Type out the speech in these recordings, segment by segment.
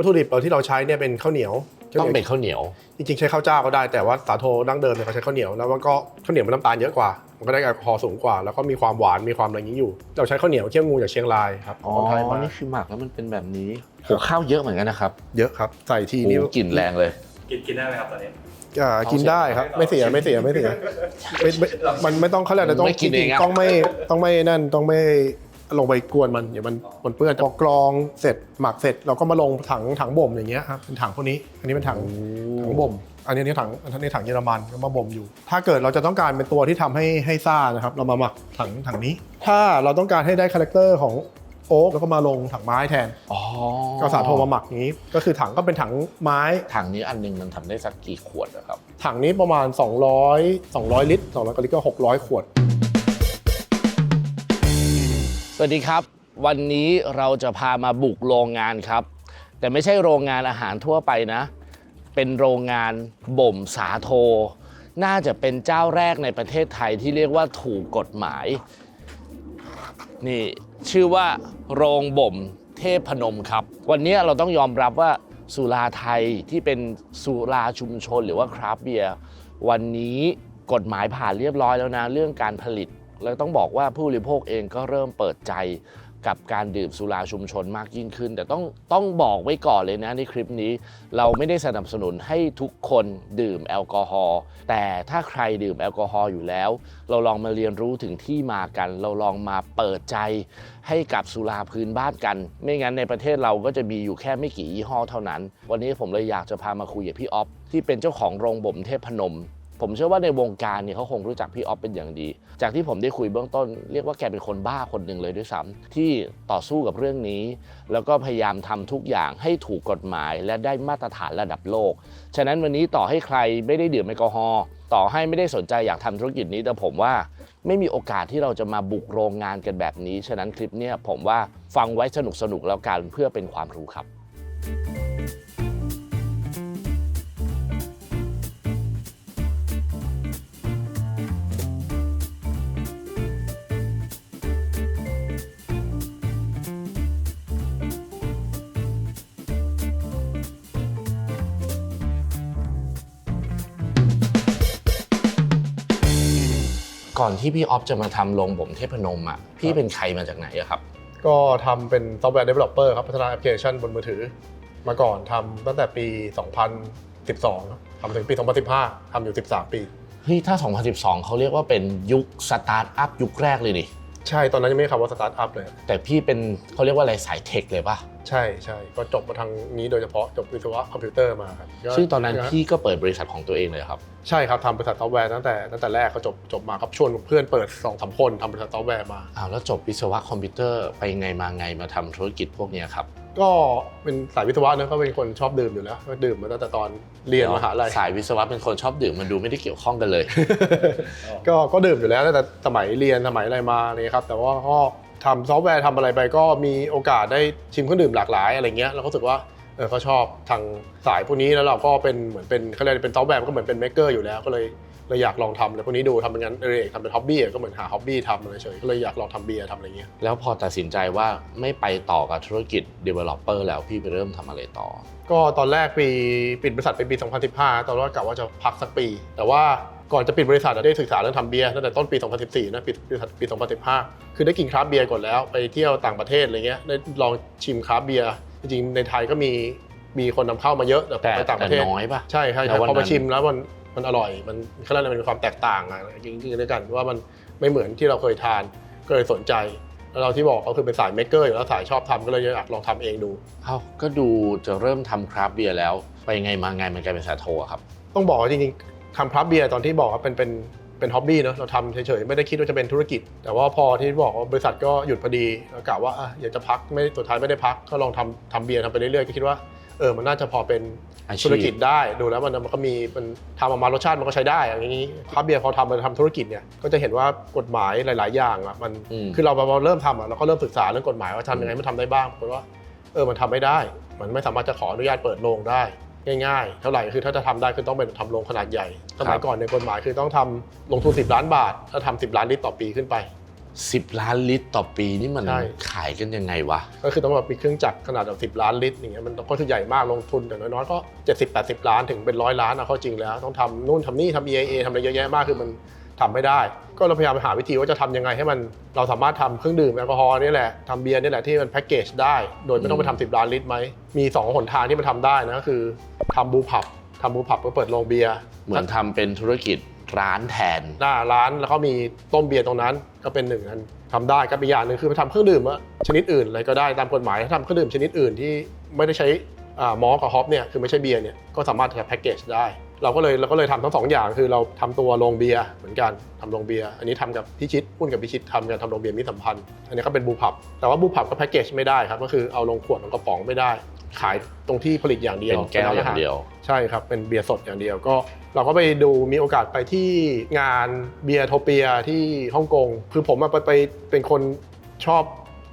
วัตถุดิบเราที่เราใช้เนี่ยเป็นข้าวเหนียวต้องเป็นข้าวเหนียว จริงๆใช้ข้าวเจ้าก็ได้แต่ว่าสาโทดั้งเดิมเนี่ยเขาใช้ข้าวเหนียวแล้วมันก็ข้าวเหนียวมันน้ำตาลเยอะกว่า มันก็ได้แอลกอฮอล์สูงกว่า แล้วก็มีความหวานมีความอะไรอย่างนี้อยู่ เราใช้ข้าวเหนียวเคี่ยวงูจากเชียงรายครับอ๋อคนไทยมานี่คือหมักแล้วมันเป็นแบบนี้โหข้าวเยอะเหมือนกันนะครับเยอะครับใส่ทีโอ้นี้กลิ่นแรงเลยกินกินได้ไหมครับตอนนี้อ่ากินได้ครับไม่เสียไม่เสียไม่เสียไม่ไม่มันไม่ต้องเขาเรียกอะไรต้องไม่กินเองอะต้องไม่ต้องไม่นั่นต้องไม่ ลงไปกวนมันเดี๋ยวมันปนเปื้อนพอกรองเสร็จหมักเสร็จเราก็มาลงถังถังบ่มอย่างเงี้ยครับเป็นถังพวกนี้ อันนี้เป็นถังถังบ่มอันนี้อันนี้ถังอันนี้ถังเยอรมันก็มาบ่มอยู่ ถ้าเกิดเราจะต้องการเป็นตัวที่ทำให้ให้ซ่านะครับ เรามาหมักถังถังนี้ ถ้าเราต้องการให้ได้คาแรคเตอร์ของโอ๊กแล้วก็มาลงถังไม้แทนอ๋อก็สาโทมาหมักอย่างนี้ ก็คือถังก็เป็นถังไม้ ถังนี้อันหนึงมันทำได้สักกี่ขวดอะครับ ถังนี้ประมาณ 200 200 ลิตร200กว่าลิตรก็ 600 ขวด วัสดีครับ วันนี้เราจะพามาบุกโรงงานครับ แต่ไม่ใช่โรงงานอาหารทั่วไปนะ เป็นโรงงานบ่มสาโท น่าจะเป็นเจ้าแรกในประเทศไทยที่เรียกว่าถูกกฎหมาย นี่ชื่อว่าโรงบ่มเทพพนมครับ วันนี้เราต้องยอมรับว่าสุราไทยที่เป็นสุราชุมชนหรือว่าคราฟเบียร์วันนี้กฎหมายผ่านเรียบร้อยแล้วนะเรื่องการผลิต แล้วต้องบอกว่าผู้บริโภคเองก็เริ่มเปิดใจกับการดื่มสุราชุมชนมากยิ่งขึ้น แต่ต้องต้องบอกไว้ก่อนเลยนะในคลิปนี้ เราไม่ได้สนับสนุนให้ทุกคนดื่มแอลกอฮอล์แต่ถ้าใครดื่มแอลกอฮอล์อยู่แล้ว เราลองมาเรียนรู้ถึงที่มากัน เราลองมาเปิดใจให้กับสุราพื้นบ้านกัน ไม่งั้นในประเทศเราก็จะมีอยู่แค่ไม่กี่ยี่ห้อเท่านั้น วันนี้ผมเลยอยากจะพามาคุยกับพี่ออฟที่เป็นเจ้าของโรงบ่มเทพพนม ผมเชื่อว่าในวงการเนี่ยเขาคงรู้จักพี่ออฟเป็นอย่างดี จากที่ผมได้คุยเบื้องต้น เรียกว่าแกเป็นคนบ้าคนหนึ่งเลยด้วยซ้ำที่ต่อสู้กับเรื่องนี้ แล้วก็พยายามทำทุกอย่างให้ถูกกฎหมาย และได้มาตรฐานระดับโลก ฉะนั้นวันนี้ต่อให้ใครไม่ได้ดื่มแอลกอฮอล์ต่อให้ไม่ได้สนใจอยากทำธุรกิจนี้แต่ผมว่าไม่มีโอกาสที่เราจะมาบุกโรงงานกันแบบนี้ ฉะนั้นคลิปเนี้ยผมว่าฟังไว้สนุกสนุกๆแล้วกันเพื่อเป็นความรู้ครับ ก่อนที่พี่ออฟจะมาทำโรงบ่มเทพนมอะพี่เป็นใครมาจากไหนอะครับ ก็ทำเป็นซอฟต์แวร์เดเวลลอปเปอร์ครับ พัฒนาแอปพลิเคชันบนมือถือ มาก่อนทำตั้งแต่ปี 2012ครับทำถึงปี 2015ทำอยู่ 13 ปี เฮ้ยถ้า 2012 เขาเรียกว่าเป็นยุคสตาร์ทอัพยุคแรกเลยนี่ ใช่ตอนนั้นยังไม่มีคำว่าสตาร์ทอัพเลย แต่พี่เป็นเขาเรียกว่าอะไรสายเทคเลยป่ะ ใช่ใช่ก็จบมาทางนี้โดยเฉพาะจบวิศวะคอมพิวเตอร์มาครับก็ซึ่งตอนนั้นพี่ก็เปิดบริษัทของตัวเองเลยครับ ใช่ครับทำบริษัทซอฟต์แวร์ตั้งแต่ตั้งแต่แรกก็จบจบมาครับชวนเพื่อนเปิดสองสามคนทำบริษัทซอฟต์แวร์มาอ้าวแล้วจบวิศวะคอมพิวเตอร์ไปไงมาไงมาทำธุรกิจพวกเนี้ยครับ ก็เป็นสายวิศวะเนอะก็เป็นคนชอบดื่มอยู่แล้วก็ดื่มมาตั้งแต่ตอนเรียนมหาลัยสายวิศวะเป็นคนชอบดื่มมันดูไม่ได้เกี่ยวข้องกันเลย ก็ก็ดื่มอยู่แล้วตั้งแต่สมัยเรียนสมัยอะไรมาเนี่ยครับ แต่ว่าก็ทำซอฟต์แวร์ทำอะไรไปก็มีโอกาสได้ชิมเครื่องดื่มหลากหลายอะไรเงี้ยเราก็รู้สึกว่าเออเขาชอบทางสายพวกนี้แล้วเราก็เป็นเหมือนเป็นเขาเรียกอะไรเป็นซอฟต์แวร์ก็เหมือนเป็นเมกเกอร์อยู่แล้วก็เลย เลยอยากลองทำอะไรพวกนี้ดูทำเป็นงานเออทำเป็นฮ็อบบี้ก็เหมือนหาฮ็อบบี้ทำอะไรเฉยก็เลยอยากลองทำเบียร์ทำอะไรเงี้ยแล้วพอตัดสินใจว่าไม่ไปต่อกับธุรกิจ developer แล้วพี่ไปเริ่มทำอะไรต่อ ก็ตอนแรกปีปิดบริษัทไปปี 2015 ตอนแรกกะว่าจะพักสักปี แต่ว่าก่อนจะปิดบริษัทอะได้ศึกษาเรื่องทำเบียร์ตั้งแต่ต้นปี 2014 นะปิดบริษัทปี 2015 คือได้กินคราฟต์เบียร์ก่อนแล้วไปเที่ยวต่างประเทศอะไรเงี้ยได้ลองชิมคราฟต์เบียร์จริงๆในไทยก็มีมีคนนำเข้ามาเยอะแต่แต่ไปต่างปแต่ระเทศน้อยป่ะใช่ใช่แล้วใช่วันพอมานั้นชิมแล้วมัน มันอร่อย มันเขาเรียกอะไรมันมีความแตกต่างอะจริงๆด้วยกันว่ามันไม่เหมือนที่เราเคยทานก็เลยสนใจ แล้วเราที่บอกก็คือเป็นสายเมกเกอร์อยู่แล้วสายชอบทำก็เลยอยากลองทำเองดู เอ้าก็ดูจะเริ่มทำคราฟต์เบียร์แล้ว ไปไงมาไงมันกลายเป็นสาโทอะครับ ต้องบอกว่าจริงๆทำคราฟต์เบียร์ตอนที่บอกว่าเป็นเป็นเป็นฮ็อบบี้เนอะเราทำเฉยๆ ไม่ได้คิดว่าจะเป็นธุรกิจ แต่ว่าพอที่บอกว่าบริษัทก็หยุดพอดีแล้วกะว่าอะอยากจะพักไม่สุดท้ายไม่ได้พักก็ลองทำทำเบียร์ทำไปเรื่อยๆก็คิดว่า เออมันน่าจะพอเป็นอาชีพธุรกิจได้ดูแล้วมันมันก็มีมันทำออกมารสชาติมันก็ใช้ได้อย่างนี้คราฟต์เบียร์พอทำมาทำธุรกิจเนี่ยก็จะเห็นว่ากฎหมายหลาย ๆ อย่างอะมันอืมคือเราพอเริ่มทำอะเราก็เริ่มศึกษาเรื่องกฎหมายว่าทำยังไงมันทำได้บ้างปรากฏว่าเออมันทำไม่ได้ มันไม่สามารถจะขออนุญาตเปิดโรงได้ง่ายๆ เท่าไหร่คือถ้าจะทำได้คือต้องเป็นทำโรงขนาดใหญ่สมัยก่อนในยกฎหมายคือต้องทำลงทุน 10 ล้านบาท ถ้าทำ10 ล้านลิตรต่อปีขึ้นไป 10 ล้านลิตรต่อปีนี่มันใช่ ขายกันยังไงวะ ก็คือต้องแบบมีเครื่องจักรขนาดแบบสิบล้านลิตรอย่างเงี้ยมันก็คือใหญ่มากลงทุนอย่างน้อยๆก็70 80ล้านถึงเป็นร้อยล้านเอาเข้าจริงแล้ว ต้องทำนู่นทำนี่ทำ EIA ทำอะไรเยอะแยะมากคือมันทำไม่ได้ ก็เราพยายามหาวิธีว่าจะทำยังไงให้มันเราสามารถทำเครื่องดื่มแอลกอฮอล์นี่แหละทำเบียร์นี่แหละที่มันแพ็กเกจได้โดยไม่ต้องไปทำสิบล้านลิตรไหมมีสองหนทางที่มันทำได้นะก็คือทำบูผับทำบูผับก็เปิดโรงเบียร์ เหมือนทำเป็นธุรกิจ ร้านแทน หน้าร้านแล้วก็มีต้มเบียร์ตรงนั้นก็เป็นหนึ่งอันทำได้กับอีกอย่างหนึ่งคือไปทำเครื่องดื่มอะชนิดอื่นอะไรก็ได้ตามกฎหมายถ้าทำเครื่องดื่มชนิดอื่นที่ไม่ได้ใช้อ่ามอลต์กับฮอปเนี่ยคือไม่ใช่เบียร์เนี่ยก็สามารถจะแพ็กเกจได้ เราก็เลยเราก็เลยทำทั้งสองอย่างคือเราทำตัวโรงเบียร์เหมือนกันทำโรงเบียร์อันนี้ทำกับพิชิตหุ้นกับพิชิตทำกันทำโรงเบียร์มิตรสัมพันธ์อันนี้ก็เป็นบูพับแต่ว่าบูพับก็แพ็กเกจไม่ได้ครับก็คือเอาลงขวดลงกระป๋องไม่ได้ ขายตรงที่ผลิตอย่างเดียเป็วนแก้วอย่างเดียว ใช่ครับ เป็นเบียร์สดอย่างเดียวก็ เราก็ไปดูมีโอกาสไปที่งานเบียร์โทเปียที่ฮ่องกงคือผมอะไปไปเป็นคนชอบ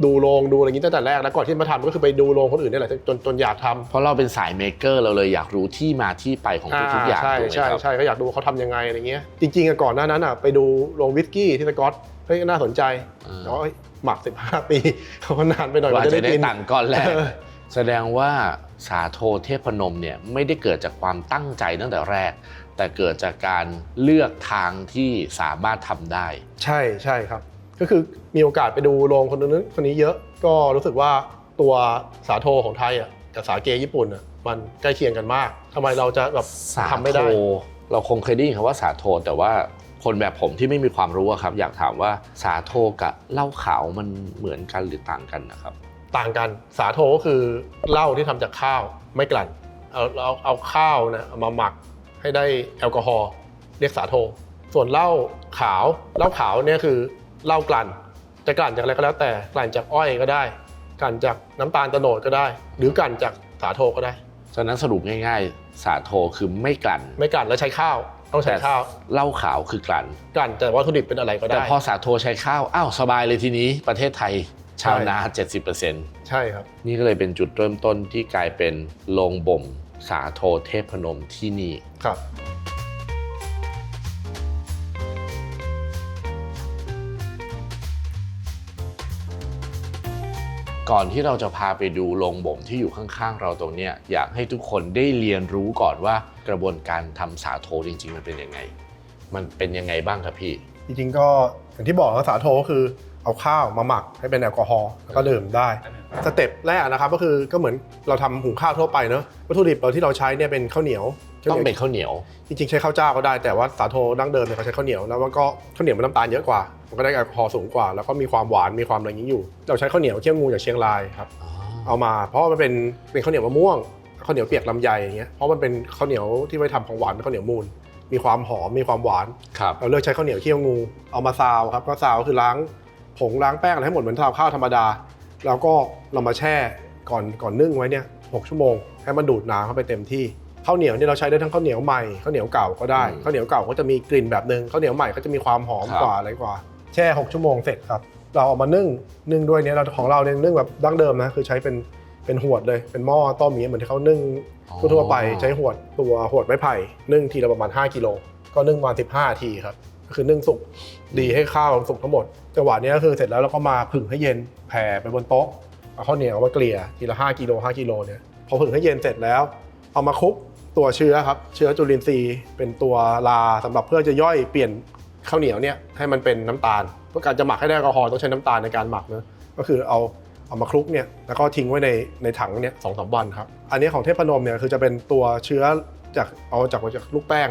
ดูโรงดูอะไรอย่างนี้ตั้งแต่แรกแล้วก่อนที่มาทำก็คือไปดูโรงคนอื่นนี่แหละจนจนอยากทำเพราะเราเป็นสายเมเกอร์เราเลยอยากรู้ที่มาที่ไปของทุกๆอย่างใช่ถูกไหมใช่ครับใช่ก็อยากดูว่าเขาทำยังไงอะไรเงี้ยจริงๆอะก่อนหน้านั้นอะไปดูโรงวิสกี้ที่สกอตเฮ้ยน่าสนใจอ่าแต่ว่าเอ้ยหมัก 15 ปีเขาก็นานไปหน่อยว่าว่าจะได้กินตังค์ก้อนแรกเออ แสดงว่าสาโทเทพนมเนี่ยไม่ได้เกิดจากความตั้งใจตั้งแต่แรก แต่เกิดจากการเลือกทางที่สามารถทำได้ ใช่ใช่ครับ ก็คือมีโอกาสไปดูโรงคนนู้นคนนี้เยอะก็รู้สึกว่าตัวสาโทของไทยอะกับสาเกญี่ปุ่นอะมันใกล้เคียงกันมากทำไมเราจะแบบสาทำไม่โทได้ เราคงเคยได้ยินคำว่าสาโทแต่ว่าคนแบบผมที่ไม่มีความรู้อะครับ อยากถามว่าสาโทกับเหล้าขาวมันเหมือนกันหรือต่างกันนะครับ ต่างกันสาโทก็คือเหล้าที่ทำจากข้าวไม่กลั่นเอาเอาเอาข้าวนะเอามาหมักให้ได้แอลกอฮอล์เรียกสาโท ส่วนเหล้าขาวเหล้าขาวเนี่ยคือเหล้ากลั่น จะกลั่นจากอะไรก็แล้วแต่กลั่นจากอ้อยก็ได้กลั่นจากน้ำตาลโตโนดก็ได้ หรือกลั่นจากสาโทก็ได้ฉะนั้นสรุปง่ายๆ สาโทคือไม่กลั่น ไม่กลั่นแล้วใช้ข้าวต้องใช้ข้าวเหล้าขาวคือกลั่นกลั่นแต่วัตถุดิบเป็นอะไรก็แต่ได้พอสาโทใช้ข้าวอ้าวสบายเลยทีนี้ประเทศไทย ชาวนา 70%ใช่ครับ นี่ก็เลยเป็นจุดเริ่มต้นที่กลายเป็นโรงบ่มสาโทเทพนมที่นี่ครับก่อนที่เราจะพาไปดูโรงบ่มที่อยู่ข้างๆ เราตรงเนี้ยอยากให้ทุกคนได้เรียนรู้ก่อนว่ากระบวนการทำสาโทจริง ๆ มันเป็นยังไง มันเป็นยังไงบ้างครับพี่ จริงๆก็อย่างที่บอกนะสาโทก็คือ เอาข้าวมาหมักให้เป็นแอลกอฮอล์แล้วก็ดื่มได้สเต็ปแรกนะครับก็คือก็เหมือนเราทำหุงข้าวทั่วไปเนอะวัตถุดิบเราที่เราใช้เนี่ยเป็นข้าวเหนียวต้องเป็นข้าวเหนียว จริงๆ ใช้ข้าวเจ้าก็ได้แต่ว่าสาโทดั้งเดิมเนี่ยเขาใช้ข้าวเหนียวแล้วมันก็ข้าวเหนียวมันน้ำตาลเยอะกว่า มันก็ได้แอลกอฮอล์สูงกว่า แล้วก็มีความหวานมีความอะไรอย่างนี้อยู่ เราใช้ข้าวเหนียวเคี่ยวงูจากเชียงรายครับเอามา เพราะว่ามันเป็นเป็นข้าวเหนียวมะม่วงข้าวเหนียวเปียกลำไยอย่างเงี้ยเพราะมันเป็นข้าวเหนียวที่ไว้ทำของหวานเป็นข้าวเหนียวมูลมีความหอมมีความหวานครับเราเลือกใช้ข้าวเหนียวเคี่ยวงูเอามาซาวครับก็ซาวคือล้าง ผงล้างแป้งอะไรให้หมดเหมือนซาวข้าวธรรมดา แล้วก็เรามาแช่ก่อนก่อนนึ่งไว้เนี่ยหกชั่วโมง ให้มันดูดน้ำเข้าไปเต็มที่ข้าวเหนียวเนี่ยเราใช้ได้ทั้งข้าวเหนียวใหม่ข้าวเหนียวเก่าก็ได้อืมข้าวเหนียวเก่าก็จะมีกลิ่นแบบนึงข้าวเหนียวใหม่ก็จะมีความหอมครับกว่าอะไรกว่า แช่ 6 ชั่วโมงเสร็จครับ เราเอามานึ่งนึ่งด้วยเนี่ยเราของเราเนี่ยนึ่งแบบดั้งเดิมนะคือใช้เป็นเป็นหวดเลยเป็นหม้อต้มอย่างเงี้ยเหมือนที่เขานึ่งทั่วๆไปใช้หวดตัวหวดไม้ไผ่นึ่งทีละประมาณ 5กิโลก็นึ่งประมาณ15นาทีครับก็ คือนึ่งสุกดีให้ข้าวสุกทั้งหมดจังหวะนี้ก็คือเสร็จแล้วเราก็มาผึ่งให้เย็นแผ่ไปบนโต๊ะเอาข้าวเหนียวมาเกลี่ยทีละ5กิโล5กิโลเนี่ยพอผึ่งให้เย็นเสร็จแล้วเอามาคลุกตัวเชื้อครับเชื้อจุลินทรีย์เป็นตัวลาสำหรับเพื่อจะย่อยเปลี่ยนข้าวเหนียวเนี่ยให้มันเป็นน้ำตาลเพื่อการจะหมักให้ได้แอลกอฮอล์ต้องใช้น้ำตาลในการหมักเนอะก็คือเอาเอามาคลุกเนี่ยแล้วก็ทิ้งไว้ในในถังเนี่ยสองสามวันครับ อันนี้ของเทพนมเนี่ยคือจะเป็นตัวเชื้อจากเอาจากมาจากลูกแป้ง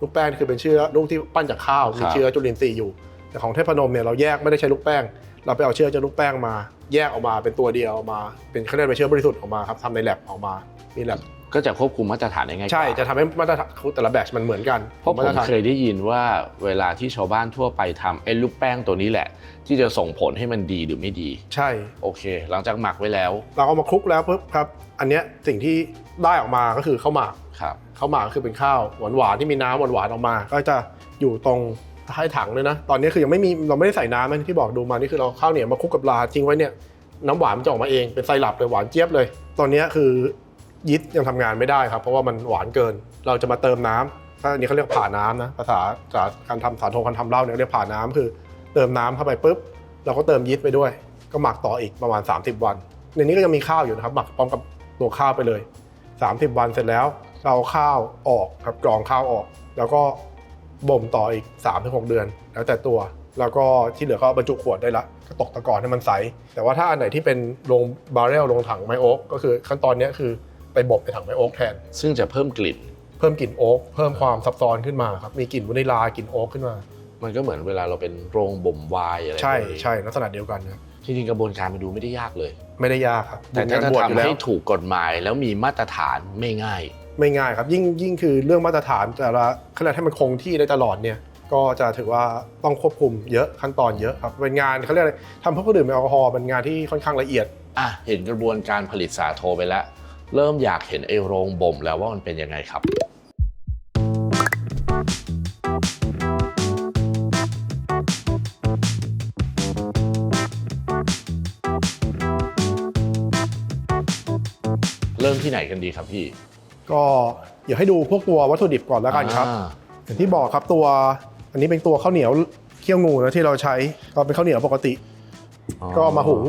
ลูกแป้งคือเป็นเชื้อลูกที่ปั้นจากข้าวมีครับเชื้อจุลินทรีย์อยู่แต่ของเทพนมเนี่ยเราแยกไม่ได้ใช้ลูกแป้ง เราไปเอาเชื้อจากลูกแป้งมา แยกออกมาเป็นตัวเดียวออกมา เป็นเขาเรียกเป็นเชื้อบริสุทธิ์ออกมาครับทำในแลบออกมามีแลบก็จะควบคุมมาตรฐานได้ง่ายกว่าใช่จะทำให้มาตรฐานแต่ละแบตมันเหมือนกันเพราะผมตฐานเคยได้ยินว่าเวลาที่ชาวบ้านทั่วไปทำไอ้ลูกแป้งตัวนี้แหละ ที่จะส่งผลให้มันดีหรือไม่ดี ใช่โอเค หลังจากหมักไว้แล้ว เราเอามาคลุกแล้วปุ๊บครับ อันเนี้ยสิ่งที่ได้ออกมาก็คือข้าวหมาก ครับข้าวหมากคือเป็นข้าวหวานๆที่มีน้ำหวานๆออกมา ก็จะอยู่ตรงท้ายถังเลยนะ ตอนนี้คือยังไม่มีเราไม่ได้ใส่น้ำนะที่บอกดูมานี่คือเราข้าวเหนียวมาคลุกกับลาทิ้งไว้เนี่ยน้ำหวานมันจะออกมาเองเป็นไซรัปเลยหวานเจี๊ยบเลย ตอนนี้คือยีสต์ยังทำงานไม่ได้ครับเพราะว่ามันหวานเกิน เราจะมาเติมน้ำถ้าอันนี้เขาเรียกผ่าน้ำนะภาษาภาษาการทำสารโทการทำเหล้าเนี่ยเรียกผ่าน้ำคือ เติมน้ำเข้าไปปุ๊บเราก็เติมยีสต์ไปด้วย ก็หมักต่ออีกประมาณ 30 วัน ในนี้ก็ยังมีข้าวอยู่นะครับ หมักพร้อมกับตัวข้าวไปเลย 30 วันเสร็จแล้ว เราเอาข้าวออกครับกรองข้าวออก แล้วก็บ่มต่ออีก 3-6 เดือน แล้วแต่ตัว แล้วก็ที่เหลือก็บรรจุขวดได้ละก็ตกตะกอนให้มันใส แต่ว่าถ้าอันไหนที่เป็นลงบาร์เรลลงถังไมโอ๊กก็คือขั้นตอนเนี้ยคือไปบ่มในถังไมโอ๊กแทน ซึ่งจะเพิ่มกลิ่น เพิ่มกลิ่นโอ๊กเพิ่มความซับซ้อนขึ้นมาครับมีกลิ่นวานิลากลิ่นโอ๊กขึ้นมา มันก็เหมือนเวลาเราเป็นโรงบ่มไวน์อะไรใช่พวกนี้ใช่ลักษณะเดียวกันครับจริงๆกระบวนการมันดูไม่ได้ยากเลย ไม่ได้ยากครับแต่ถ้าจะบวชอยู่ทำแล้วให้ถูกกฎหมายแล้วมีมาตรฐานไม่ง่าย ไม่ง่ายครับ ยิ่งยิ่งคือเรื่องมาตรฐานแต่ละขนาดให้มันคงที่ได้ตลอดเนี่ยก็จะถือว่าต้องควบคุมเยอะขั้นตอนเยอะครับเป็นงานเขาเรียกอะไรทำเพื่อคนอื่นเป็นแอลกอฮอล์เป็นงานที่ค่อนข้างละเอียดอะเห็นกระบวนการผลิตสาโทไปแล้ว เริ่มอยากเห็นไอ้โรงบ่มแล้วว่ามันเป็นยังไงครับเริ่มที่ไหนกันดีครับพี่ ก็อยากให้ดูพวกตัววัตถุดิบก่อนแล้วกันครับอ่าอย่างที่บอกครับตัวอันนี้เป็นตัวข้าวเหนียวเคี่ยวงูนะที่เราใช้ก็เป็นข้าวเหนียวปกติ ก็เอามาหุง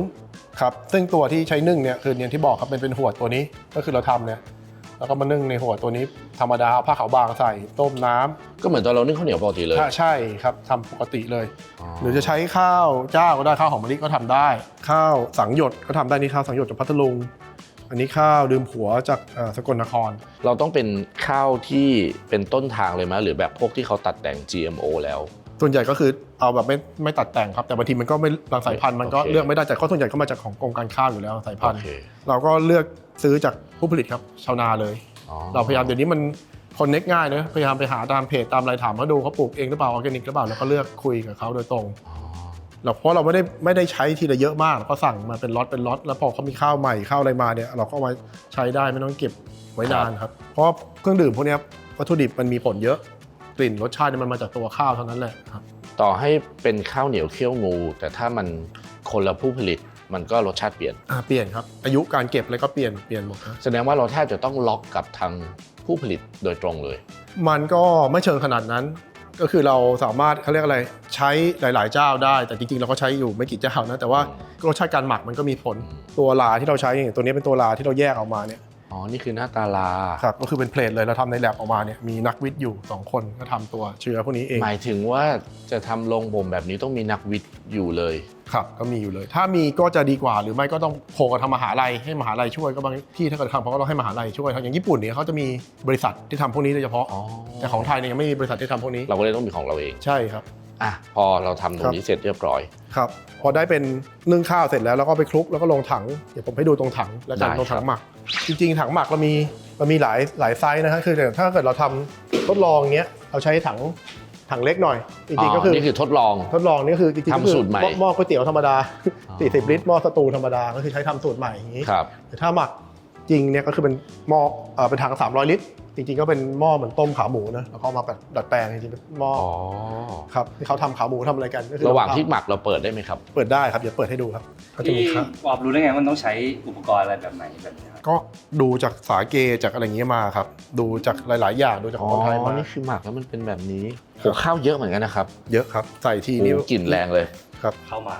ครับซึ่งตัวที่ใช้นึ่งเนี่ยคืออย่างที่บอกครับเป็นเป็นหัวดตัวนี้ก็คือเราทำเนี่ยแล้วก็มานึ่งในหัวดตัวนี้ธรรมดาเอาผ้าขาวบางใส่ต้มน้ำก็เหมือนตอนเรานึ่งข้าวเหนียวปกติเลยถ้าใช่ครับทำปกติเลย หรือจะใช้ข้าวเจ้าก็ได้ข้าวหอมมะลิก็ทำได้ ข้าวสังหยดก็ทำได้นี่ข้าวสังหยดจากพัทลุง อันนี้ข้าวดื่มผัวจากเอ่อสกลนคร เราต้องเป็นข้าวที่เป็นต้นทางเลยไหมหรือแบบพวกที่เขาตัดแต่ง GMO แล้ว ส่วนใหญ่ก็คือเอาแบบไม่ไม่ตัดแต่งครับ แต่บางทีมันก็ไม่บางสายพันธุ์มันก็โอเคเลือกไม่ได้แต่ข้อส่วนใหญ่ก็มาจากของกรมการข้าวอยู่แล้วสายพันโอธุ์เคเราก็เลือกซื้อจากผู้ผลิตครับชาวนาเลยอ๋อเราพยายามเดี๋ยวนี้มันคอนเน็กง่ายเนอะพยายามไปหาตามเพจตามอะไรถามเขาดูเขาปลูกเองหรือเปล่าออร์แกนิกหรือเปล่าแล้วก็เลือกคุยกับเขาโดยตรงอ๋อ เราเพราะเราไม่ได้ไม่ได้ใช้ทีละเยอะมากเราก็สั่งมาเป็นล็อตเป็นล็อตแล้วพอเขามีข้าวใหม่ข้าวอะไรมาเนี่ยเราก็เอามาใช้ได้ไม่ต้องเก็บไว้นานครับ เพราะเครื่องดื่มพวกเนี้ยวัตถุดิบมันมีผลเยอะกลิ่นรสชาติเนี่ยมันมาจากตัวข้าวเท่านั้นแหละครับต่อให้เป็นข้าวเหนียวเคี่ยวงู แต่ถ้ามันคนละผู้ผลิตมันก็รสชาติเปลี่ยนอ่าเปลี่ยนครับอายุการเก็บอะไรก็เปลี่ยนเปลี่ยนหมดนะแสดงว่าเราแทบจะต้องล็อกกับทางผู้ผลิตโดยตรงเลย มันก็ไม่เชิงขนาดนั้น ก็คือเราสามารถเขาเรียกอะไรใช้หลาย ๆ เจ้าได้ แต่จริง ๆ เราก็ใช้อยู่ไม่กี่เจ้านะแต่ว่ารสชาติการหมักมันก็มีผลตัวลาที่เราใช้อย่างตัวนี้เป็นตัวลาที่เราแยกออกมาเนี่ย อ๋อ นี่คือหน้าตาลา ครับก็คือเป็นเพลทเลยเราทำในแลบออกมาเนี่ยมีนักวิทย์อยู่ 2 คนก็ทำตัวเชื้อพวกนี้เองหมายถึงว่าจะทำโรงบ่มแบบนี้ต้องมีนักวิทย์อยู่เลย ครับก็มีอยู่เลย ถ้ามีก็จะดีกว่าหรือไม่ก็ต้องโผล่กับทางมหาลัยให้มหาลัยช่วยก็บางที่ถ้าเกิดทำเขาก็ต้องให้มหาลัยช่วยอย่างญี่ปุ่นเนี่ยเขาจะมีบริษัทที่ทำพวกนี้โดยเฉพาะอ๋อแต่ของไทยเนี่ยยังไม่มีบริษัทที่ทำพวกนี้ เราก็เลยต้องมีของเราเอง ใช่ครับ อะพอเราทำตรงนี้เสร็จเรียบร้อย ครับพอได้เป็นนึ่งข้าวเสร็จแล้วแล้วก็ไปคลุกแล้วก็ลงถังเดี๋ยวผมให้ดูตรงถังแล้วกันได้ตรงถัครังบหมัก จริง ๆ ถังหมักเรามีเรามีหลายหลายไซส์นะฮะคือถ้าเกิดเราทำทดลองเงี้ยเราใช้ถังถังเล็กหน่อยจริงๆก็คือนี่คือทดลอง ทดลองนี่คือจริงๆก็คืทำสูตรใหม่หม้อก๋วยเตี๋ยวธรรมดา อ๋อ 40 ลิตรหม้อสตูธรรมดาก็คือใช้ทำสูตรใหม่อย่างนี้ครับ แต่ถ้าหมักจริงเนี่ยก็คือเป็นหม้อเอ่อเป็นถัง 300 ลิตร จริงๆก็เป็นหม้อเหมือนต้มขาหมูนะแล้วก็เอามาแบบดัดแปลงจริงๆเป็นหม้ออ๋อครับที่เขาทำขาหมูทำอะไรกันก็คือระหว่างที่หมักเราเปิดได้ไหมครับ เปิดได้ครับเดี๋ยวเปิดให้ดูครับก็จะมีพี่ครับ บอบรู้ได้ไงว่ามันต้องใช้อุปกรณ์อะไรแบบไหนแบบนี้ครับก็ดูจากสาเกจากอะไรอย่างเงี้ยมาครับ ดูจากหลาย ๆ อย่างดูจากอ๋ของคนไทยอมานี่คือหมักแล้วมันเป็นแบบนี้โหข้าวเยอะเหมือนกันนะครับเยอะครับ ใส่ทีนี่นี่กลิ่นแรงเลยครับเข้ามา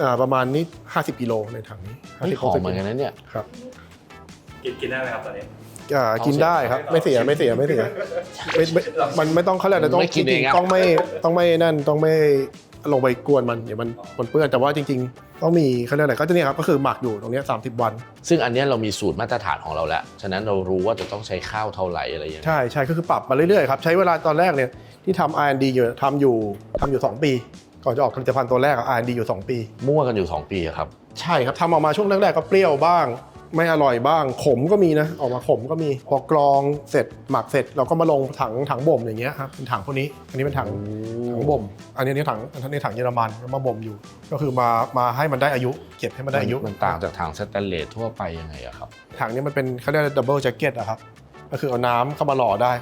อ่าประมาณนี้ 50กิโลในถังนี้นี่50หอมเหมือนกันนะเนี่ยครับกินกินได้ไหมครับตอนนี้ อ่ากินได้ครับ ไม่เสียไม่เสียไม่เสียไม่ไม่มันไม่ต้องเขาเรียกอะไรต้องไม่กิจนเอริงงครับๆต้องไม่ต้องไม่นั่นต้องไม่ลงไปกวนมันเดี๋ยวมันปนเปื้อนแต่ว่าจริง ๆ ต้องมีเขาเรียกอะไรก็จะเนี่ยครับก็คือหมักอยู่ตรงเนี้ย30 วัน ซึ่งอันเนี้ยเรามีสูตรมาตรฐานของเราแล้ว ฉะนั้นเรารู้ว่าจะต้องใช้ข้าวเท่าไหร่อะไรอย่างเงี้ยใช่ใช่ก็คือปรับมาเรื่อยๆครับ ใช้เวลาตอนแรกเนี่ยที่ทำ R&D อยู่ทำอยู่ทำอยู่ 2 ปี ก่อนจะออกผลิตภัณฑ์ตัวแรกอะ R&D อยู่ 2 ปี มั่วกันอยู่ 2 ปีอะครับ ใช่ครับทำออกมาช่วงแรกๆก็เปรี้ยวบ้าง ไม่อร่อยบ้าง ขมก็มีนะ ออกมาขมก็มี พอกรองเสร็จหมักเสร็จเราก็มาลงถังถังบ่มอย่างเงี้ยครับเป็นถังพวกนี้ อันนี้เป็นถังถังบ่ม อันนี้นี่ถังอันนี้ถังเยอรมันก็มาบ่มอยู่ ก็คือมามาให้มันได้อายุ เก็บให้มันได้อายุมันต่างจากถังสแตนเลสทั่วไปยังไงอะครับถังนี้มันเป็นเขาเรียกดับเบิลแจ็คเก็ตอะครับก็คือเอาน้ำเข้ามาหล่อได้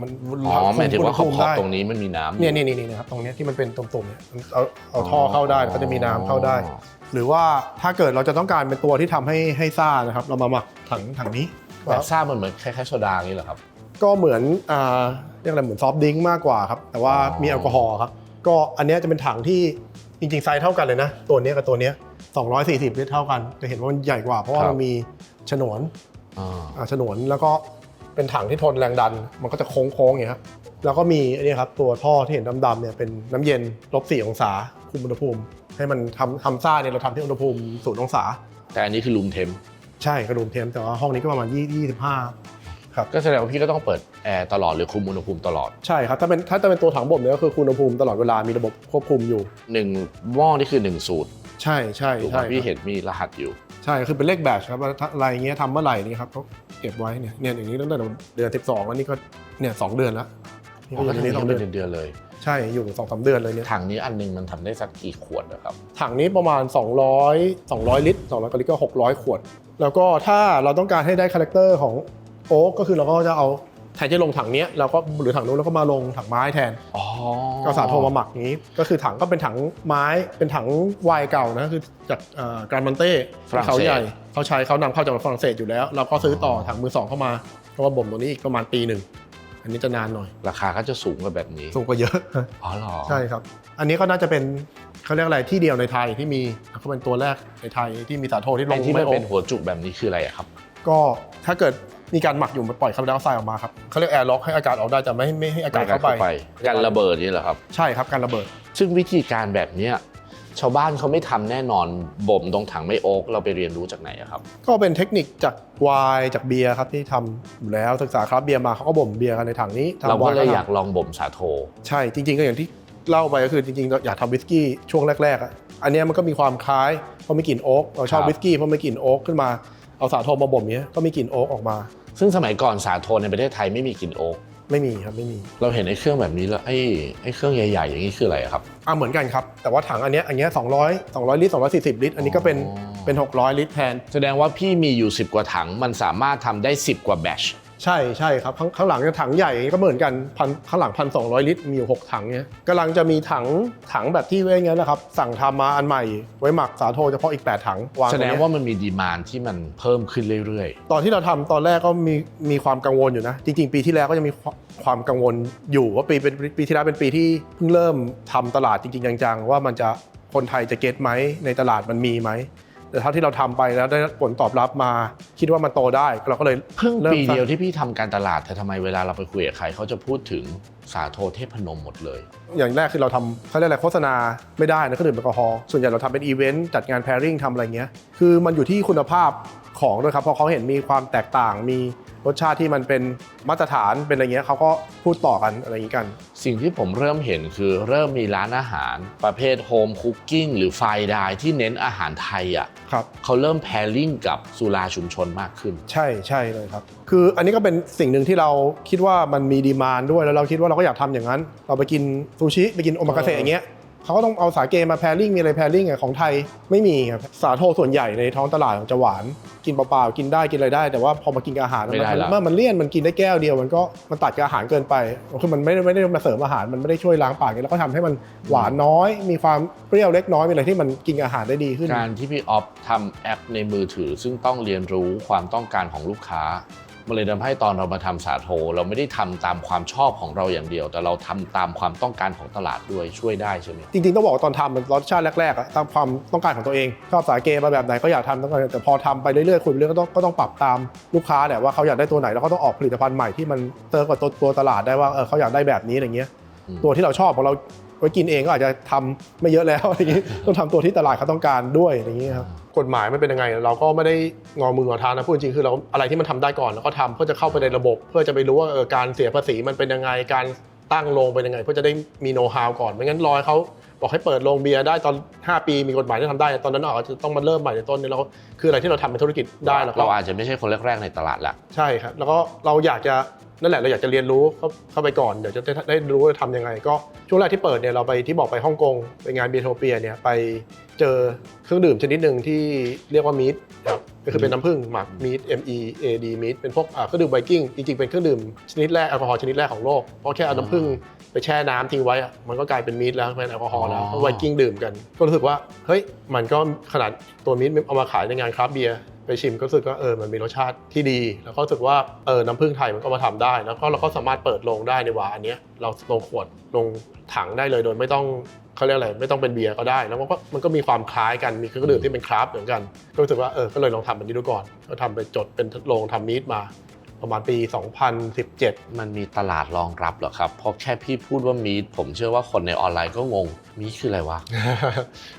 มันอ๋อหมายถึงว่าขคุอบมขอบได้ตรงนี้มันมีน้ำเนี่ยนี่นี่นี่นะครับตรงเนี้ยที่มันเป็นตุ่มๆเนี่ยมันเอาเอาท่อเข้าได้แล้วก็จะมีน้ำเข้าได้ หรือว่าถ้าเกิดเราจะต้องการเป็นตัวที่ทำให้ให้ซ่านะครับ เรามาหมักถังถังนี้แบบซ่ามันเหมือนคล้ายๆโซดาอย่างนี้เหรอครับ ก็เหมือนอ่าเรียกอะไรเหมือนซอฟต์ดริงก์มากกว่าครับ แต่ว่าอ๋อมีแอลกอฮอล์ครับ ก็อันเนี้ยจะเป็นถังที่จริงๆไซส์เท่ากันเลยนะ ตัวเนี้ยกับตัวเนี้ย240ลิตรเท่ากันจะเห็นว่ามันใหญ่กว่าเพราะว่าครับมันมีฉนวนอ่าอ่าฉนวนแล้วก็เป็นถังที่ทนแรงดัน มันก็จะโค้งๆอย่างเงี้ยครับแล้วก็มีอันนี้ครับตัวท่อที่เห็นดำๆเนี่ยเป็นน้ำเย็นลบ4องศาคุมอุณหภูมิ ให้มันทำทำซ่าเนี่ยเราทำที่อุณหภูมิศูนย์องศา แต่อันนี้คือรูมเทมใช่กระดุมเทมแต่ว่าห้องนี้ก็ประมาณ20 25ครับก็แสดงว่าพี่ก็ต้องเปิดแอร์ตลอดหรือคุมอุณหภูมิตลอดใช่ครับ ถ้าเป็นถ้าจะเป็นตัวถังบ่มเนี่ยก็คืออุณหภูมิตลอดเวลามีระบบควบคุมอยู่ หนึ่งหม้อนี่คือหนึ่งสูตรใช่ใช่ถูกไหมใช่พี่ครับเห็นมีรหัสอยู่ ใช่คือเป็นเลขแบตครับว่าถ้าอะไรเงี้ยทำเมื่อไหร่นี่ครับเขาเก็บไว้เนี่ยเนี่ยอย่างนี้ตั้งแต่เดือน12แล้วนี่ก็เนี่ยสองเดือนแล้วนี่อ๋อก็ก็อยู่ทำในนี้นี้สองเป็เดือนนเดือนๆเลย ใช่อยู่สองสามเดือนเลยเนี่ยถังนี้อันหนึงมันทำได้สักกี่ขวดนะครับถังนี้ประมาณ 200 200 ลิตร200กว่าลิตรก็ 600 ขวด แล้วก็ถ้าเราต้องการให้ได้คาแรคเตอร์ของโอ๊กก็คือเราก็จะเอาแทนที่ลงถังเนี้ยเราก็หรือถังนู้นเราก็มาลงถังไม้แทนอ๋อก็สาโทมาหมักอย่างนี้ ก็คือถังก็เป็นถังไม้เป็นถังไวน์เก่านะคือจากการมันเต้ฝรั่งเขาเศใหญ่สเขาใช้เขานำเข้าจากฝรั่งเศสอยู่แล้ว เราก็ซื้อต่อถังมือสองเข้ามาเพราะว่าบ่มตัวนี้อีกประมาณปีหนึ่ง อันนี้จะนานหน่อย ราคาก็จะสูงกว่าแบบนี้ สูงกว่าเยอะ อ๋อเหรอ ใช่ครับ อันนี้ก็น่าจะเป็นเขาเรียกอะไรที่เดียวในไทยที่มีเขาเป็นตัวแรกในไทยที่มีสาโทที่ลไอ้งที่มันไม่โอเป็นหัวจุกแบบนี้คืออะไรอะครับ ก็ถ้าเกิดมีการหมักอยู่มันปล่อยคาร์บอนไดออกไซด์ออกมาครับเขาเรียกแอร์ล็อกให้อากาศออกได้จะไม่ไม่ให้อากาศเข้าไปกันระเบิดนี่เหรอครับ ใช่ครับการระเบิด ซึ่งวิธีการแบบเนี้ย ชาวบ้านเขาไม่ทำแน่นอนบ่มตรงถังไม่โอ๊กเราไปเรียนรู้จากไหนอะครับ ก็เป็นเทคนิคจากไวน์จากเบียร์ครับที่ทำอยู่แล้วศึกษาครับเบียร์มาเขาก็บ่มเบียร์กันในถังนี้ทำเราก็ไวน์เลยทำอยากลองบ่มสาโท ใช่จริง ๆ ก็อย่างที่เล่าไปก็คือจริงๆเราอยากทำวิสกี้ช่วงแรกๆอะอันเนี้ยมันก็มีความคล้ายเพราะมีกลิ่นโอ๊กเราชอบครับวิสกี้เพราะมีกลิ่นโอ๊กขึ้นมาเอาสาโทมาบ่มเนี้ยก็มีกลิ่นโอ๊กออกมา ซึ่งสมัยก่อนสาโทในประเทศไทยไม่มีกลิ่นโอ๊ก ไม่มีครับไม่มีเราเห็นไอ้เครื่องแบบนี้แล้วไอ้ไอ้เครื่องใหญ่ๆอย่างนี้คืออะไรอะครับ อ่าเหมือนกันครับ แต่ว่าถังอันเนี้ยอันเนี้ย200 200ลิตร240ลิตร อันนี้ก็เป็นอ๋อเป็น600ลิตรแทน แสดงว่าพี่มีอยู่ 10 กว่าถัง มันสามารถทำได้ 10 กว่าแบตช ใช่ใช่ครับข้างข้างหลังจะถังใหญ่ก็เหมือนกันพันข้างหลังพันสองลิตร มีอยู่6ถังเนี้ยกำลังจะมีถังถังแบบที่ไว้อย่างนั้นนะครับ สั่งทำมาอันใหม่ ไว้หมักสาโทเฉพาะอีก 8 ถังวางแสตรดงเนี้ยว่ามันมีดีมานที่มันเพิ่มขึ้นเรื่อยตอนที่เราทำตอนแรกก็มีมีความกังวลอยู่นะ จริง ๆ ปีที่แล้วก็ยังมีความความกังวลอยู่ว่าปีเป็นปีที่แล้วเป็นปีที่เพิ่งเริ่มทำตลาดจริงๆจังๆว่ามันจะคนไทยจะเก็ตไหมในตลาดมันมีไหม แต่เท่าที่เราทำไปแล้วได้ผลตอบรับมา คิดว่ามันโตได้เราก็เลยๆเพิ่งริ่มปีสร้างเดียวที่พี่ทำการตลาดแต่ทำไมเวลาเราไปคุยกับใครเขาจะพูดถึงสาโทเทพนมหมดเลย อย่างแรกคือเราทำเขาเรียกอะไรโฆษณาไม่ได้นะเครื่องดื่มแอลกอฮอล์ส่วนใหญ่เราทำเป็นอีเวนต์จัดงาน pairing ทำอะไรเงี้ยคือมันอยู่ที่คุณภาพของด้วยครับเพราะเขาเห็นมีความแตกต่างมี รสชาติที่มันเป็นมาตรฐานเป็นอะไรเงี้ยเขาก็พูดต่อกันอะไรอย่างงี้กัน สิ่งที่ผมเริ่มเห็นคือเริ่มมีร้านอาหาร ประเภทโฮมคุกกิ้งหรือไฟดายที่เน้นอาหารไทยอะครับเขาเริ่มแพรลิงกับสุราชุมชนมากขึ้น ใช่ใช่เลยครับ คืออันนี้ก็เป็นสิ่งหนึ่งที่เราคิดว่ามันมีดีมานด้วยแล้วเราคิดว่าเราก็อยากทำอย่างนั้น เราไปกินซูชิไปกินโอมากาเสะอย่างเงี้ย เขาก็ต้องเอาสาเกมาแพรลิ่งมีอะไรแพรลิ่งอะของไทยไม่มีครับสาโทส่วนใหญ่ในท้องตลาดจะหวาน กินเปล่าๆกินได้กินอะไรได้ แต่ว่าพอมากินกับอาหารไม่ได้มันละมันมันเลี่ยนมันกินได้แก้วเดียวมันก็มันตัดกับอาหารเกินไปคือมันไม่ได้ไม่ได้มาเสริมอาหารมันไม่ได้ช่วยล้างปากอย่างเงี้ยแล้วก็ทำให้มันหวานน้อย มีความเปรี้ยวเล็กน้อยมีอะไรที่มันกินกับอาหารได้ดีขึ้น การที่พี่ออฟทำแอปในมือถือ ซึ่งต้องเรียนรู้ความต้องการของลูกค้า มันเลยทำให้ตอนเรามาทำสาโท เราไม่ได้ทำตามความชอบของเราอย่างเดียว แต่เราทำตามความต้องการของตลาดด้วยช่วยได้ใช่ไหมจริงๆต้องบอกว่าตอนทำมันรสชาติแรกๆอะตามความต้องการของตัวเอง ชอบสาเกมาแบบไหนก็อยากทำต้องการแต่พอทำไปเรื่อยๆคุยไปเรื่อยก็ต้องก็ต้องปรับตามลูกค้าแหละว่าเขาอยากได้ตัวไหนแล้วก็ต้องออกผลิตภัณฑ์ใหม่ที่มันเติมกับตัวตัวตลาดได้ว่าเออเขาอยากได้แบบนี้อะไรเงี้ยอืมตัวที่เราชอบของเราไว้กินเองก็อาจจะทำไม่เยอะแล้วอะไรอย่างงี้ต้องทำตัวที่ตลาดเขาต้องการด้วยอะไรอย่างงี้ครับ กฎหมายมันเป็นยังไง เราก็ไม่ได้งอมืองอเท้านะพูดจริงๆคือเราอะไรที่มันทำได้ก่อนแล้วก็ทำเพื่อจะเข้าไปในระบบ เพื่อจะไปรู้ว่าเออการเสียภาษีมันเป็นยังไงการตั้งโรงเป็นยังไง เพื่อจะได้มีโน้ตฮาวก่อนไม่งั้นรอให้เขาบอกให้เปิดโรงเบียร์ได้ตอน 5 ปีมีกฎหมายที่ทำได้ ตอนนั้นเราอาจจะต้องมาเริ่มใหม่ในต้นนี้เราก็คืออะไรที่เราทำเป็นธุรกิจได้แล้วก็เราอาจจะไม่ใช่คนแรกๆในตลาดละใช่ครับแล้วก็เราอยากจะ นั่นแหละเราอยากจะเรียนรู้เข้าเข้าไปก่อนเดี๋ยวจะได้ได้รู้ว่าจะทำยังไง ก็ช่วงแรกที่เปิดเนี่ยเราไปที่บอกไปฮ่องกงไปงานเบียโทเปียเนี่ยไปเจอเครื่องดื่มชนิดหนึ่งที่เรียกว่ามีดครับก็คือเป็นน้ำผึ้งหมักมีด M E A D มีดเป็นพวกอ่าเครื่องดื่มไวกิ้งจริงๆเป็นเครื่องดื่มชนิดแรกแอลกอฮอล์ชนิดแรกของโลกเพราะแค่เอาน้ำผึ้งไปแช่น้ำทิ้งไว้อะมันก็กลายเป็นมีดแล้วเป็นแอลกอฮอล์แล้วอ๋อไวกิ้งดื่มกัน ก็รู้สึกว่าเฮ้ยมันก็ขนาดตัวมีดเอามาขายในงานคราฟต์เบียร์ไปชิมก็รู้สึกว่าเออมันมีรสชาติที่ดี แล้วก็รู้สึกว่าเออน้ำผึ้งไทยมันก็มาทำได้ แล้วก็เราก็สามารถเปิดโรงได้ในวาอันเนี้ยเราลงขวดลงถังได้เลยโดยไม่ต้องเขาเรียกอะไรไม่ต้องเป็นเบียร์ก็ได้ แล้วมันก็มันก็มีความคล้ายกันมีเครื่องดื่มที่เป็นคราฟต์เหมือนกัน ก็รู้สึกว่าเออก็เลยลองทำแบบนี้ดูก่อนก็ทำไปจดเป็นโรงทำมีดมา ประมาณปี 2017 มันมีตลาดรองรับเหรอครับ เพราะแค่พี่พูดว่ามีดผมเชื่อว่าคนในออนไลน์ก็งง มีดคืออะไรวะ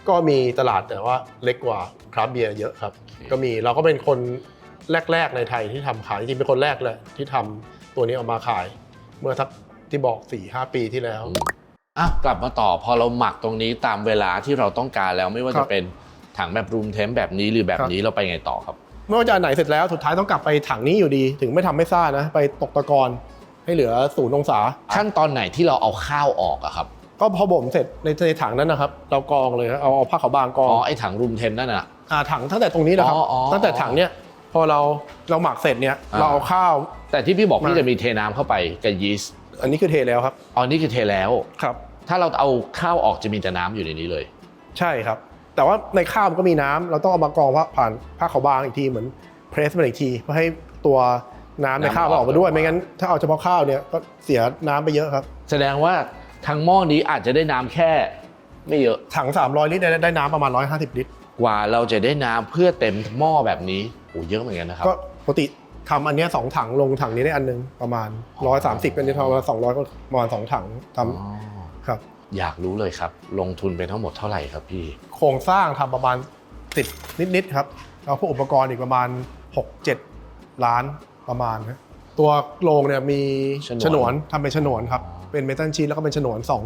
ก็มีตลาดแต่ว่าเล็กกว่าคราฟต์เบียร์เยอะครับโอเคก็มีเราก็เป็นคนแรก ๆ ในไทยที่ทำขาย จริงๆเป็นคนแรกเลยที่ทำตัวนี้ออกมาขาย เมื่อสักที่บอก 4-5 ปีที่แล้วอืมอะกลับมาต่อพอเราหมักตรงนี้ตามเวลาที่เราต้องการแล้วไม่ว่าครัจะบเป็นถังแบบรูมเทมแบบนี้หรือแบบครับนี้เราไปไงต่อครับ ไม่ว่าจะอันไหนเสร็จแล้วสุดท้ายต้องกลับไปถังนี้อยู่ดี ถึงไม่ทำไม่ซ่านะ ไปตกตะกอนให้เหลือศูนย์องศาขั้นตอนไหนที่เราเอาข้าวออกอะครับ ก็พอบ่มเสร็จในในถังนั้นนะครับ เรากรองเลยครับเอาเอาผ้าขาวบางกรองอ๋อไอถังรูมเทมนั่นน่ะอ่าถังตั้งแต่ตรงนี้นะครับอ๋ออ๋อตั้งแต่ถังเนี้ยพอเราเราหมักเสร็จเนี่ยอ่าเราเอาข้าว แต่ที่พี่บอกพี่มาจะมีเทน้ำเข้าไปกับยีสต์อันนี้คือเทแล้วครับอ๋อนี่คือเทแล้วครับ ถ้าเราเอาข้าวออกจะมีแต่น้ำอยู่ในนี้เลย ใช่ครับ แต่ว่าในข้าวมันก็มีน้ำเราต้องเอามากรองว่าผ่านผ้าขาวบางอีกทีเหมือนเพรสมันอีกทีเพื่อให้ตัวน้ำในข้าวมันออกมาด้วยน้ำออกไม่งั้นถ้าเอาเฉพาะข้าวเนี่ยก็เสียน้ำไปเยอะครับ แสดงว่าทั้งหม้อนี้อาจจะได้น้ำแค่ ไม่เยอะถัง 300 ลิตรได้ได้น้ำประมาณ 150 ลิตร กว่าเราจะได้น้ำเพื่อเต็มหม้อแบบนี้โอ้เยอะเหมือนกันนะครับก็ปกติทำอันเนี้ยสองถังลงถังนี้ได้อันหนึงประมาณ 130เป็นที่เท่าสองร้อยก็ประมาณสองถังทอ๋อำครับ อยากรู้เลยครับ ลงทุนไปทั้งหมดเท่าไหร่ครับพี่โครงสร้างทำประมาณติดนิดๆครับแล้วพวกอุปกรณ์อีกประมาณ 6-7 ล้านประมาณนะตัวโรงเนี่ยมีฉนวน ฉนวนทำเป็นฉนวนครับอ๋อเป็นเมทัลชีทแล้วก็เป็นฉนวนสอง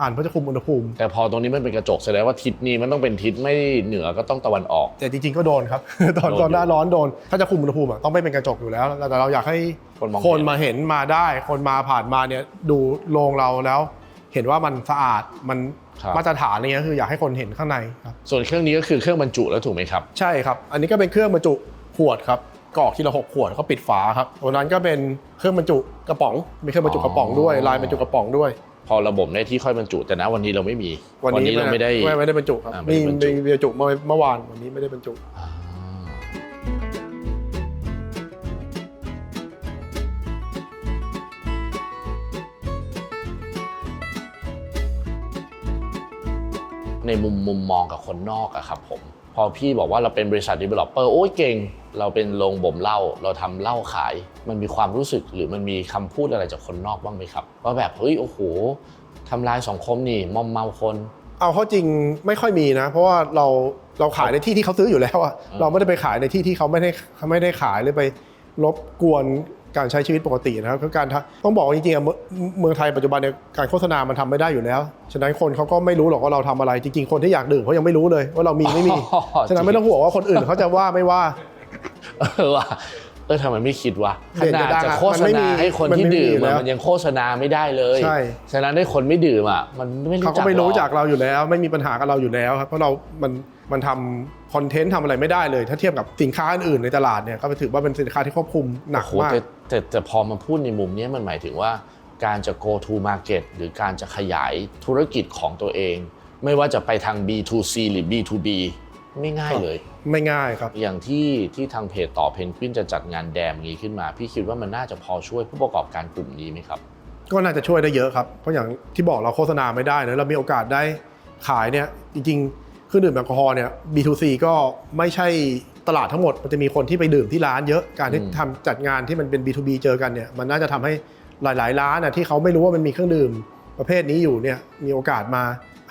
อันเพื่อจะคุมอุณหภูมิ แต่พอตรงนี้มันเป็นกระจกแสดงว่าทิศนี้มันต้องเป็นทิศไม่เหนือก็ต้องตะวันออก แต่จริงๆก็โดนครับ ตอนโดนอยู่ ตอนหน้าร้อนโดน ถ้าจะคุมอุณหภูมิอะต้องไม่เป็นกระจกอยู่แล้วแต่เราอยากให้คนมองคนเห็นมาเห็นมาได้ คนมาผ่านมาเนี่ยดูโรงเราแล้ว เห็นว่ามันสะอาดมันครับ มาตรฐานอะไรเงี้ยคืออยากให้คนเห็นข้างในครับส่วนเครื่องนี้ก็คือเครื่องบรรจุแล้วถูกไหมครับ ใช่ครับ อันนี้ก็เป็นเครื่องบรรจุขวดครับกรอกทีละหกขวดแล้วก็ปิดฝาครับตัวนั้นก็เป็นเครื่องบรรจุกระป๋อง มีเครื่องบรรจุกระป๋องด้วยอ๋อลายบรรจุกระป๋องด้วย พอระบบได้ที่ค่อยบรรจุแต่นะวันนี้เราไม่มี วันนี้เราไม่ได้ไม่ไม่ได้บรรจุครับอ่าไม่มีได้บรรจุมีบรรจุเมื่อเมื่อวานวันนี้ไม่ได้บรรจุ ในมุมมุมมองกับคนนอกอะครับผมพอพี่บอกว่าเราเป็นบริษัท developer โอ้ยเก่ง เราเป็นโรงบ่มเหล้าเราทำเหล้าขาย มันมีความรู้สึกหรือมันมีคำพูดอะไรจากคนนอกบ้างไหมครับว่าแบบเฮ้ยโอ้โหทำลายสังคมนี่มอมเมาคน เอาเข้าจริงไม่ค่อยมีนะ เพราะว่าเราเราขายในที่ที่เขาซื้ออยู่แล้วอะอ่าเราไม่ได้ไปขายในที่ที่เขาไม่ได้เขาไม่ได้ขายหรือไปรบกวน การใช้ชีวิตปกตินะครับคือการทำต้องบอกว่าจริงๆอะเมืองเมืองไทยปัจจุบันเนี่ยการโฆษณามันทำไม่ได้อยู่แล้ว ฉะนั้นคนเขาก็ไม่รู้หรอกว่าเราทำอะไร จริงๆ คนที่อยากดื่มเขายังไม่รู้เลยว่าเรามีไม่มีฉะนั้นไม่ต้องห่วงว่าคนอื่นเขาจะว่าไม่ว่าเออว่าเออทำไมไม่คิดวะขเด่นนาจะดดังจะอะโฆษมันไม่มีณาให้คนมันที่ไม่มีดื่มอยู่แล้อะวมันยังโฆษณาไม่ได้เลยใช่ฉะนั้นให้คนไม่ดื่มอะมันไม่รู้เขาจัก็กไม่รู้หอจักเราอยู่แล้ว ไม่มีปัญหากับเราอยู่แล้วครับเพราะเรา มันมันทำ คอนเทนต์ทำอะไรไม่ได้เลย ถ้าเทียบกับสินค้าอื่นๆในตลาดเนี่ยก็ถือว่าเป็นสินค้าที่ควบคุมหนักโอ้โหมาก แต่แต่แต่พอมาพูดในมุมเนี้ยมันหมายถึงว่าการจะ go to market หรือการจะขยายธุรกิจของตัวเอง ไม่ว่าจะไปทาง B2C หรือ B2B ไม่ง่ายเลย ไม่ง่ายครับ อย่างที่ที่ทางเพจต่อเพนกวินจะจัดงานแดมนี้ขึ้นมา พี่คิดว่ามันน่าจะพอช่วยผู้ประกอบการกลุ่มนี้ไหมครับ ก็น่าจะช่วยได้เยอะครับ เพราะอย่างที่บอกเราโฆษณาไม่ได้นะเรามีโอกาสได้ขายเนี่ยจริงๆ เครื่องดื่มแอลกอฮอล์เนี่ย B2C ก็ไม่ใช่ตลาดทั้งหมด มันจะมีคนที่ไปดื่มที่ร้านเยอะ การที่อืมทำจัดงานที่มันเป็น B2B เจอกันเนี่ย มันน่าจะทำให้หลาย ๆ ร้านนะที่เขาไม่รู้ว่ามันมีเครื่องดื่มประเภทนี้อยู่เนี่ย มีโอกาสมา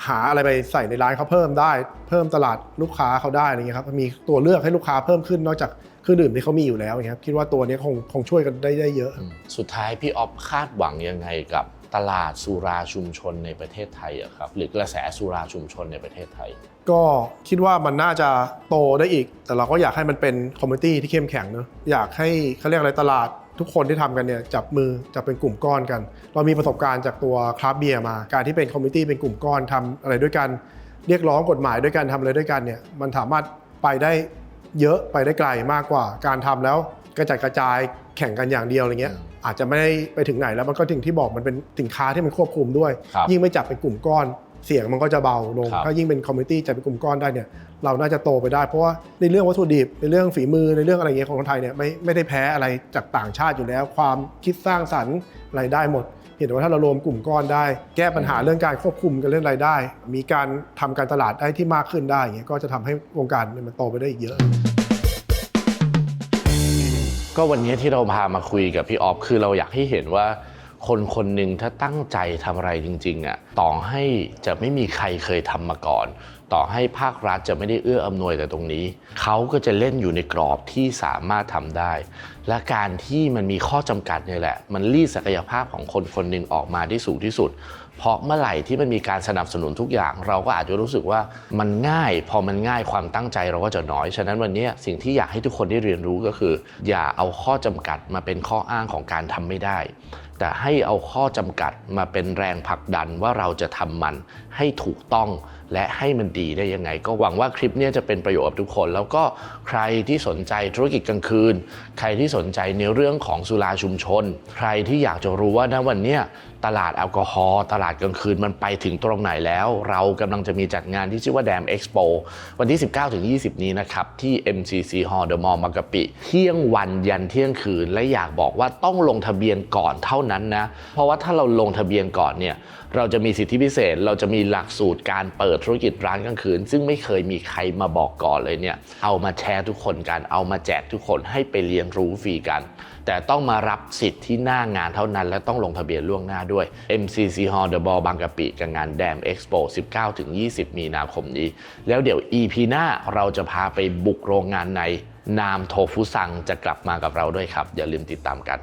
หาอะไรไปใส่ในร้านเขาเพิ่มได้ เพิ่มตลาดลูกค้าเขาได้อะไรเงี้ยครับ มีตัวเลือกให้ลูกค้าเพิ่มขึ้นนอกจากเครื่องดื่มที่เขามีอยู่แล้วอย่างเงี้ยครับ คิดว่าตัวนี้คงคงช่วยกันได้ได้เยอะอืมสุดท้ายพี่ออฟคาดหวังยังไงกับ ตลาดสุราชุมชนในประเทศไทยอะครับหรือกระแสสุราชุมชนในประเทศไทย ก็คิดว่ามันน่าจะโตได้อีก แต่เราก็อยากให้มันเป็นคอมมูนิตี้ที่เข้มแข็งเนอะอยากให้เขาเรียกอะไรตลาดทุกคนที่ทำกันเนี่ยจับมือจับเป็นกลุ่มก้อนกัน เรามีประสบการณ์จากตัวคราฟเบียร์มา การที่เป็นคอมมูนิตี้เป็นกลุ่มก้อนทำอะไรด้วยกัน เรียกร้องกฎหมายด้วยกันทำอะไรด้วยกันเนี่ยมันสามารถไปได้เยอะไปได้ไกลมากกว่า การทำแล้วกระจัดกระจายแข่งกันอย่างเดียวอะไรเงี้ย อืมอาจจะไม่ได้ไปถึงไหนแล้วมันก็ถึงที่บอกมันเป็นสินค้าที่มันควบคุมด้วยครับยิ่งไม่จับเป็นกลุ่มก้อนเสียงมันก็จะเบาลงครับถ้ายิ่งเป็นคอมมูนิตี้จะเป็นกลุ่มก้อนได้เนี่ยเราน่าจะโตไปได้ เพราะว่าในเรื่องวัตถุดิบในเรื่องฝีมือในเรื่องอะไรเงี้ยของคนไทยเนี่ยไม่ไม่ได้แพ้อะไรจากต่างชาติอยู่แล้ว ความคิดสร้างสรรค์อะไรได้หมดเห็นว่าถ้าเรารวมกลุ่มก้อนได้ แก้ปัญหาเรื่องการควบคุมกันเรื่องรายได้ มีการทำการตลาดได้ที่มากขึ้นได้อย่างเงี้ยก็จะทำให้วงการเนี่ยมันโตไปได้อีกเยอะ ก็วันนี้ที่เราพามาคุยกับพี่ออฟคือเราอยากให้เห็นว่าคนคนหนึ่งถ้าตั้งใจทำอะไรจริงๆอะต่อให้จะไม่มีใครเคยทำมาก่อน ต่อให้ภาครัฐจะไม่ได้เอื้ออำนวยแต่ตรงนี้ เขาก็จะเล่นอยู่ในกรอบที่สามารถทำได้ และการที่มันมีข้อจำกัดเนี่ยแหละ มันรีดศักยภาพของคนคนหนึ่งออกมาที่สูงที่สุด เพราะเมื่อไหร่ที่มันมีการสนับสนุนทุกอย่าง เราก็อาจจะรู้สึกว่ามันง่าย พอมันง่ายความตั้งใจเราก็จะน้อย ฉะนั้นวันนี้สิ่งที่อยากให้ทุกคนได้เรียนรู้ก็คือ อย่าเอาข้อจำกัดมาเป็นข้ออ้างของการทำไม่ได้ แต่ให้เอาข้อจำกัดมาเป็นแรงผลักดันว่าเราจะทำมันให้ถูกต้องและให้มันดีได้ยังไง ก็หวังว่าคลิปนี้จะเป็นประโยชน์กับทุกคน แล้วก็ใครที่สนใจธุรกิจกลางคืน ใครที่สนใจในเรื่องของสุราชุมชน ใครที่อยากจะรู้ว่าณวันนี้ ตลาดแอลกอฮอล์ตลาดกลางคืนมันไปถึงตรงไหนแล้ว เรากำลังจะมีจัดงานที่ชื่อว่า Dam Expo วันที่ 19-20 นี้นะครับ ที่ MCC Hall The Mall บางกะปิ เที่ยงวันยันเที่ยงคืน และอยากบอกว่าต้องลงทะเบียนก่อนเท่านั้นนะ เพราะว่าถ้าเราลงทะเบียนก่อนเนี่ยเราจะมีสิทธิพิเศษ เราจะมีหลักสูตรการเปิดธุรกิจร้านกลางคืน ซึ่งไม่เคยมีใครมาบอกก่อนเลยเนี่ยเอามาแชร์ทุกคนกันเอามาแจกทุกคนให้ไปเรียนรู้ฟรีกัน แต่ต้องมารับสิทธิ์ที่หน้างานเท่านั้น และต้องลงทะเบียนล่วงหน้าด้วย MCC Hall The Ball บางกะปิกับงาน Dam Expo 19-20 มีนาคมนี้ แล้วเดี๋ยว EP หน้าเราจะพาไปบุกโรงงานในนามโทฟุซังจะกลับมากับเราด้วยครับ อย่าลืมติดตามกัน